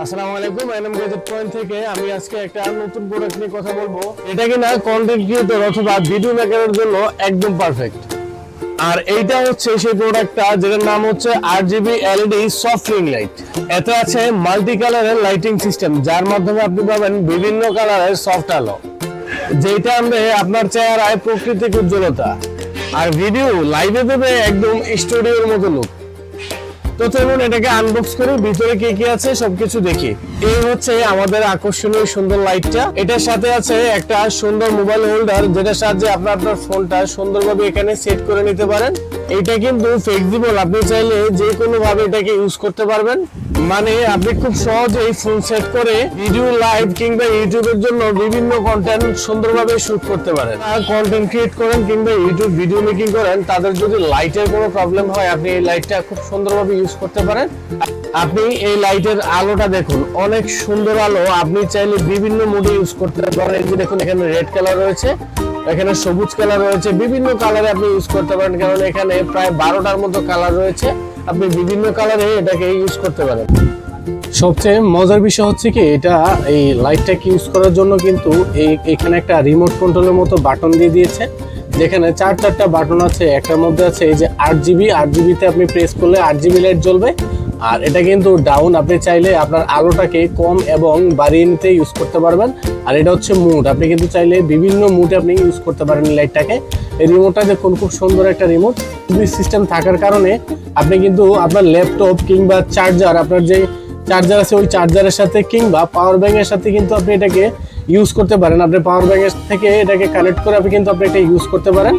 আসসালামু আলাইকুম NM gadget point থেকে। আমি আজকে একটা নতুন প্রোডাক্ট নিয়ে কথা বলব। এটা কিনা কন্টেন্ট ক্রিয়েটর অথবা ভিডিও মেকারের জন্য একদম পারফেক্ট আর এইটা হচ্ছে সেই প্রোডাক্টটা যেটার নাম হচ্ছে R GB LED soft ring light এতে আছে মাল্টি কালারের লাইটিং সিস্টেম যার মাধ্যমে আপনি পাবেন বিভিন্ন কালারের সফট আলো। যেটা আমরা আপনার চেহারায় প্রকৃতিক উজ্জ্বলতা। আর ভিডিও লাইভে দেবে একদম স্টুডিওর মতো লুক তো চলুন এটাকে আনবক্স করি, ভিতরে কি কি আছে সবকিছু দেখি। এই হচ্ছে আমাদের আকর্ষণীয় সুন্দর লাইটটা এটার সাথে আছে একটা সুন্দর মোবাইল হোল্ডার যেটার সাহায্যে আপনার আপনার ফোনটা সুন্দরভাবে এখানে সেট করে নিতে পারেন। এটা কিন্তু ফ্লেক্সিবল আপনি চাইলে যে কোনো ভাবে এটাকে ইউজ করতে পারবেন। মানে আপনি খুব সহজেই ফোন সেট করে ভিডিও লাইভ কিংবা ইউটিউবের জন্য বিভিন্ন কন্টেন্ট সুন্দরভাবে শুট করতে পারেন। কন্টেন্ট ক্রিয়েট করেন কিংবা ইউটিউব ভিডিও মেকিং করেন, তাদের যদি লাইটের কোনো প্রবলেম হয়, আপনি এই লাইটটা খুব সুন্দরভাবে ইউজ করতে পারেন। আপনি এই লাইটের আলোটা দেখুন, অনেক সুন্দর আলো। আপনি চাইলে বিভিন্ন মোডে ইউজ করতে পারেন। এই যে দেখুন, এখানে রেড কালার রয়েছে। এখানে সবুজ কালার রয়েছে, বিভিন্ন কালারে আপনি ইউজ করতে পারেন, কারণ এখানে প্রায় বারোটার মতো কালার রয়েছে। আপনি বিভিন্ন কালারে এটাকে ইউজ করতে পারেন। সবচেয়ে মজার বিষয় হচ্ছে কি, এটা এই লাইটটাকে ইউজ করার জন্য কিন্তু এই এখানে একটা রিমোট কন্ট্রোলের মতো বাটন দিয়ে দিয়েছে। যেখানে চার চারটা বাটন আছে, একটার মধ্যে আছে এই যে আট জিবি আট জিবিতে আপনি প্রেস করলে আট জিবি লাইট জ্বলবে। আর এটা কিন্তু ডাউন আপনি চাইলে আপনার আলোটাকে কম এবং বাড়িয়ে নিতে ইউজ করতে পারবেন। আর এটা হচ্ছে মুড আপনি কিন্তু চাইলে বিভিন্ন মুডে আপনি ইউজ করতে পারেন লাইটটাকে এই রিমোটটা দেখুন, খুব সুন্দর একটা রিমোট সিস্টেম থাকার কারণে আপনি কিন্তু আপনার ল্যাপটপ কিংবা চার্জার আপনার যে চার্জার আছে, ওই চার্জারের সাথে কিংবা পাওয়ার ব্যাংকের সাথে কিন্তু আপনি এটাকে ইউজ করতে পারেন। আপনি পাওয়ার ব্যাংকের থেকে এটাকে কানেক্ট করে আপনি কিন্তু আপনি এটা ইউজ করতে পারেন।